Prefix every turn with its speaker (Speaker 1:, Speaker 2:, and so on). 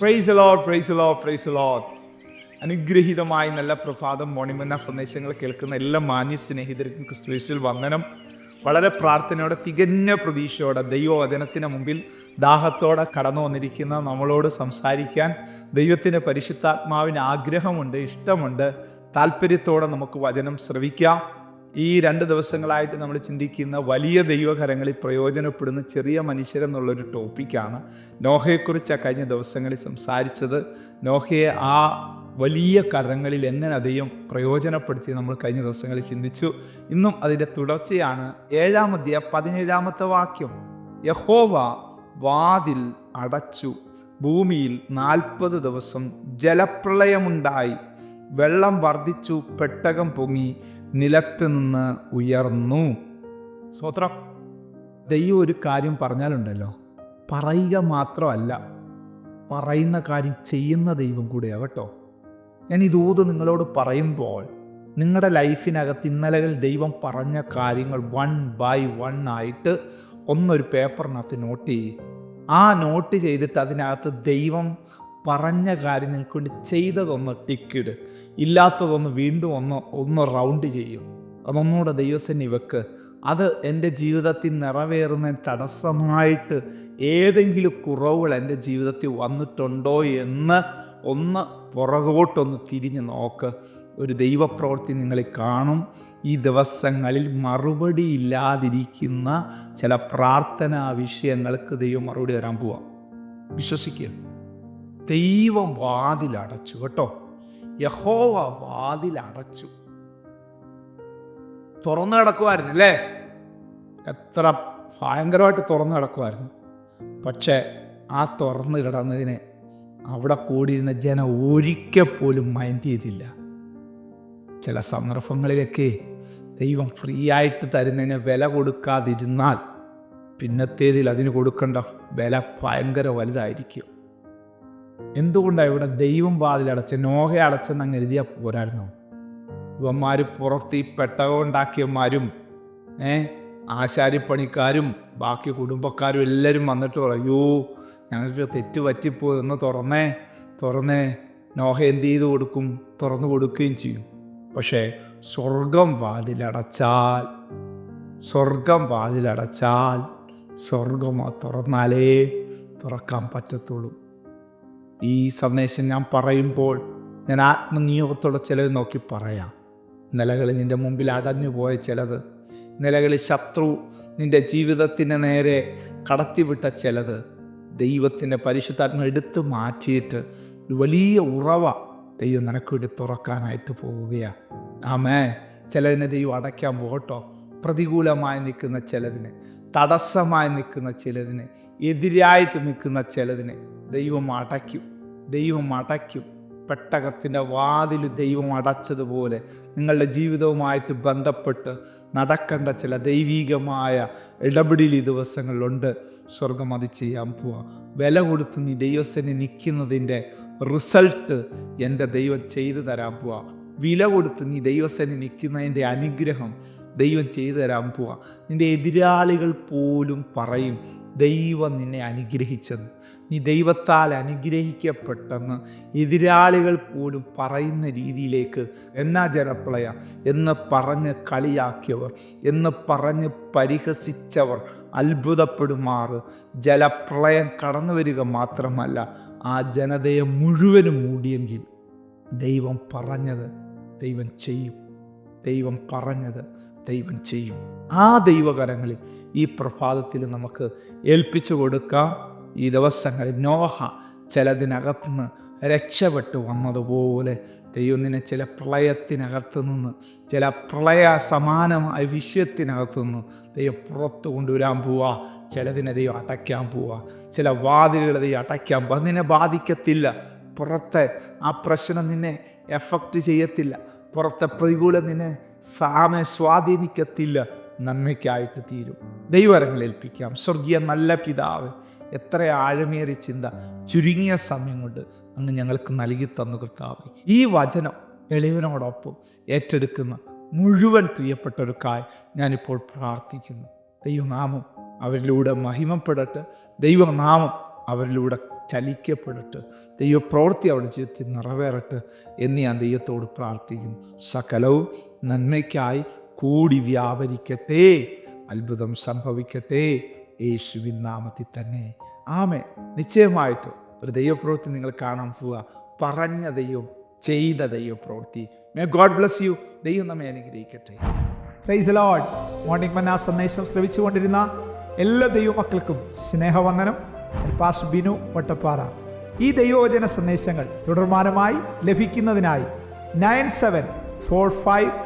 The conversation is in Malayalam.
Speaker 1: Price low price low price low അനുഗ്രഹീതമായി നല്ല പ്രഭാതം മോണിമന്ന സന്ദേശങ്ങൾ കേൾക്കുന്ന എല്ലാ മാന്യ സ്നേഹിതർക്കും ക്രിസ്തുവേശിൽ വന്ദനം. വളരെ പ്രാർത്ഥനയോടെ തികഞ്ഞ പ്രതീക്ഷയോടെ ദൈവവചനത്തിന് മുമ്പിൽ ദാഹത്തോടെ കടന്നു വന്നിരിക്കുന്ന നമ്മളോട് സംസാരിക്കാൻ ദൈവത്തിന്റെ പരിശുദ്ധാത്മാവിന് ആഗ്രഹമുണ്ട് ഇഷ്ടമുണ്ട്. താല്പര്യത്തോടെ നമുക്ക് വചനം ശ്രവിക്കാം. ഈ രണ്ട് ദിവസങ്ങളായിട്ട് നമ്മൾ ചിന്തിക്കുന്ന വലിയ ദൈവകരങ്ങളിൽ പ്രയോജനപ്പെടുന്ന ചെറിയ മനുഷ്യരെന്നുള്ളൊരു ടോപ്പിക്കാണ് നോഹയെക്കുറിച്ചാണ് കഴിഞ്ഞ ദിവസങ്ങളിൽ സംസാരിച്ചത്. നോഹയെ ആ വലിയ കരങ്ങളിൽ എങ്ങനെ അധികം പ്രയോജനപ്പെടുത്തി നമ്മൾ കഴിഞ്ഞ ദിവസങ്ങളിൽ ചിന്തിച്ചു. ഇന്നും അതിന്റെ തുടർച്ചയാണ് ഏഴാമത്തെ പതിനേഴാമത്തെ വാക്യം. യഹോവ വാതിൽ അടച്ചു. ഭൂമിയിൽ നാൽപ്പത് ദിവസം ജലപ്രളയമുണ്ടായി. വെള്ളം വർദ്ധിച്ചു പെട്ടകം പൊങ്ങി നിലത്ത് നിന്ന് ഉയർന്നു. സ്വത്രം ദൈവം ഒരു കാര്യം പറഞ്ഞാലുണ്ടല്ലോ. പറയുക മാത്രമല്ല പറയുന്ന കാര്യം ചെയ്യുന്ന ദൈവം കൂടെയാണ് കേട്ടോ. ഞാൻ ഇതൂത് നിങ്ങളോട് പറയുമ്പോൾ നിങ്ങളുടെ ലൈഫിനകത്ത് ഇന്നലകൾ ദൈവം പറഞ്ഞ കാര്യങ്ങൾ വൺ ബൈ വൺ ആയിട്ട് ഒന്നൊരു പേപ്പറിനകത്ത് നോട്ട് ചെയ്യും ആ നോട്ട് ചെയ്തിട്ട് അതിനകത്ത് ദൈവം പറഞ്ഞ കാര്യം നിങ്ങൾക്ക് വേണ്ടി ചെയ്തതൊന്ന് ടിക്കിട് ഇല്ലാത്തതൊന്ന് വീണ്ടും ഒന്ന് ഒന്ന് റൗണ്ട് ചെയ്യും. അതൊന്നുകൂടെ ദൈവസന്നി വെക്ക്. അത് എന്റെ ജീവിതത്തിൽ നിറവേറുന്ന തടസ്സമായിട്ട് ഏതെങ്കിലും കുറവുകൾ എന്റെ ജീവിതത്തിൽ വന്നിട്ടുണ്ടോ എന്ന് ഒന്ന് പുറകോട്ടൊന്ന് തിരിഞ്ഞ് നോക്ക്. ഒരു ദൈവപ്രവൃത്തി നിങ്ങളെ കാണും. ഈ ദിവസങ്ങളിൽ മറുപടി ഇല്ലാതിരിക്കുന്ന ചില പ്രാർത്ഥനാ വിഷയങ്ങൾക്ക് ദൈവം മറുപടി തരാൻ പോവാം. വിശ്വസിക്കുക ദൈവം വാതിലടച്ചു കേട്ടോ? യഹോവ വാതിലടച്ചു. തുറന്നു കിടക്കുമായിരുന്നു അല്ലേ? എത്ര ഭയങ്കരമായിട്ട് തുറന്നു കിടക്കുമായിരുന്നു പക്ഷേ ആ തുറന്നു കിടന്നതിനെ അവിടെ കൂടിയിരുന്ന ജനം ഒരിക്കൽ പോലും മൈൻഡ് ചെയ്തില്ല. ചില സന്ദർഭങ്ങളിലൊക്കെ ദൈവം ഫ്രീ ആയിട്ട് തരുന്നതിന് വില കൊടുക്കാതിരുന്നാൽ പിന്നത്തേതിൽ അതിന് കൊടുക്കേണ്ട വില ഭയങ്കര വലുതായിരിക്കും. എന്തുകൊണ്ടാണ് ഇവിടെ ദൈവം വാതിലടച്ച നോഹ അടച്ചെന്ന് എഴുതിയാൽ പോരായിരുന്നു? ഇവന്മാർ പുറത്ത് ഈ പെട്ടകമുണ്ടാക്കിയന്മാരും ഏ ആശാരിപ്പണിക്കാരും ബാക്കി കുടുംബക്കാരും എല്ലാവരും വന്നിട്ട് പറയൂ ഞങ്ങൾക്ക് തെറ്റ് പറ്റിപ്പോ എന്ന് തുറന്നേ തുറന്നേ നോഹ എന്ത് ചെയ്ത് കൊടുക്കും? തുറന്നു കൊടുക്കുകയും ചെയ്യും. പക്ഷേ സ്വർഗം വാതിലടച്ചാൽ സ്വർഗം വാതിലടച്ചാൽ സ്വർഗം തുറന്നാലേ തുറക്കാൻ പറ്റത്തുള്ളൂ. ഈ സന്ദേശം ഞാൻ പറയുമ്പോൾ ഞാൻ ആത്മനിയോഗത്തോടെ ചിലത് നോക്കി പറയാം. നിലകളിൽ നിന്റെ മുമ്പിൽ അടഞ്ഞു പോയ ചിലത് നിലകളിൽ ശത്രു നിന്റെ ജീവിതത്തിന് നേരെ കടത്തിവിട്ട ചിലത് ദൈവത്തിന്റെ പരിശുദ്ധാത്മ എടുത്തു മാറ്റിയിട്ട് ഒരു വലിയ ഉറവ ദൈവം നിനക്ക് വേണ്ടി തുറക്കാനായിട്ട് പോവുകയാണ് ആമേ ചിലതിനെ ദൈവം അടയ്ക്കാൻ പോകട്ടോ. പ്രതികൂലമായി നിൽക്കുന്ന ചിലതിന് തടസ്സമായി നിൽക്കുന്ന ചിലതിനെ എതിരായിട്ട് നിൽക്കുന്ന ചിലതിനെ ദൈവം അടയ്ക്കും. ദൈവം അടയ്ക്കും. പെട്ടകത്തിന്റെ വാതിൽ ദൈവം അടച്ചതുപോലെ നിങ്ങളുടെ ജീവിതവുമായിട്ട് ബന്ധപ്പെട്ട് നടക്കേണ്ട ചില ദൈവീകമായ ഇടപെടൽ ഈ ദിവസങ്ങളിലുണ്ട്. സ്വർഗം അത് ചെയ്യാൻ പോവാ. വില കൊടുത്ത് നീ ദൈവസേന നിൽക്കുന്നതിന്റെ റിസൾട്ട് എന്റെ ദൈവം ചെയ്തു തരാൻ പോവാ. വില കൊടുത്ത് നീ ദൈവസേന നിൽക്കുന്നതിന്റെ അനുഗ്രഹം ദൈവം ചെയ്തു തരാൻ പോവാ. നിന്റെ എതിരാളികൾ പോലും പറയും ദൈവം നിന്നെ അനുഗ്രഹിച്ചെന്ന്. നീ ദൈവത്താൽ അനുഗ്രഹിക്കപ്പെട്ടെന്ന് എതിരാളികൾ പോലും പറയുന്ന രീതിയിലേക്ക് എന്നാ ജലപ്രളയ എന്ന് പറഞ്ഞ് കളിയാക്കിയവർ എന്ന് പറഞ്ഞ് പരിഹസിച്ചവർ അത്ഭുതപ്പെടുമാറ് ജലപ്രളയം കടന്നു വരിക മാത്രമല്ല ആ ജനതയെ മുഴുവനും മൂടിയെങ്കിൽ ദൈവം പറഞ്ഞത് ദൈവം ചെയ്യും. ദൈവം പറഞ്ഞത് ദൈവം ചെയ്യും. ആ ദൈവകരങ്ങളിൽ ഈ പ്രഭാതത്തിൽ നമുക്ക് ഏൽപ്പിച്ചു കൊടുക്കാം. ഈ ദിവസങ്ങളിൽ നോഹ ചിലതിനകത്തുനിന്ന് രക്ഷപ്പെട്ടു വന്നതുപോലെ ദൈവം നിന്നെ ചില പ്രളയത്തിനകത്തു നിന്ന് ചില പ്രളയ സമാനമായ വിഷയത്തിനകത്തു നിന്ന് ദൈവം പുറത്തു കൊണ്ടുവരാൻ പോവാ. ചിലതിനെ ദൈവം അടയ്ക്കാൻ പോവാ. ചില വാതിലുകൾ ദൈവം അടയ്ക്കാൻ പോവാ. നിന്നെ ബാധിക്കത്തില്ല. പുറത്തെ ആ പ്രശ്നം നിന്നെ എഫക്റ്റ് ചെയ്യത്തില്ല. പുറത്തെ പ്രതികൂലം നിന്നെ സാമെ സ്വാധീനിക്കത്തില്ല നന്മയ്ക്കായിട്ട് തീരും. ദൈവരങ്ങൾ ഏൽപ്പിക്കാം. സ്വർഗീയ നല്ല പിതാവ് എത്ര ആഴമേറിയ ചിന്ത ചുരുങ്ങിയ സമയം കൊണ്ട് അങ്ങ് ഞങ്ങൾക്ക് നൽകി തന്നു കർത്താവ്. ഈ വചനം എളിവനോടൊപ്പം ഏറ്റെടുക്കുന്ന മുഴുവൻ പ്രിയപ്പെട്ടവർക്കായി ഞാനിപ്പോൾ പ്രാർത്ഥിക്കുന്നു. ദൈവനാമം അവരിലൂടെ മഹിമപ്പെടട്ടെ. ദൈവനാമം അവരിലൂടെ ചലിക്കപ്പെടട്ടെ. ദൈവപ്രവൃത്തി അവിടെ ജീവിതത്തിൽ നിറവേറട്ടെ എന്ന് ഞാൻ ദൈവത്തോട് പ്രാർത്ഥിക്കുന്നു. സകലവും നന്മയ്ക്കായി കൂടി വ്യാപരിക്കട്ടെ. അത്ഭുതം സംഭവിക്കട്ടെ. യേശുവിൻ നാമത്തിൽ തന്നെ. ആമേ നിശ്ചയമായിട്ടും ഒരു ദൈവപ്രവൃത്തി നിങ്ങൾ കാണാൻ പോവുക. പറഞ്ഞ ദൈവം ചെയ്ത ദൈവപ്രവൃത്തി. മേ ഗോഡ് ബ്ലസ് യു ദൈവം നമ്മെ അനുഗ്രഹിക്കട്ടെ.
Speaker 2: പ്രൈസ് ലോഡ് മോർണിംഗ് മന്ന സന്ദേശം ശ്രവിച്ചുകൊണ്ടിരുന്ന എല്ലാ ദൈവമക്കൾക്കും സ്നേഹവന്ദനം. പാസ് ബിനു വട്ടപ്പാറ. ഈ ദൈവവചന സന്ദേശങ്ങൾ തുടർമാനമായി ലഭിക്കുന്നതിനായി nine seven four five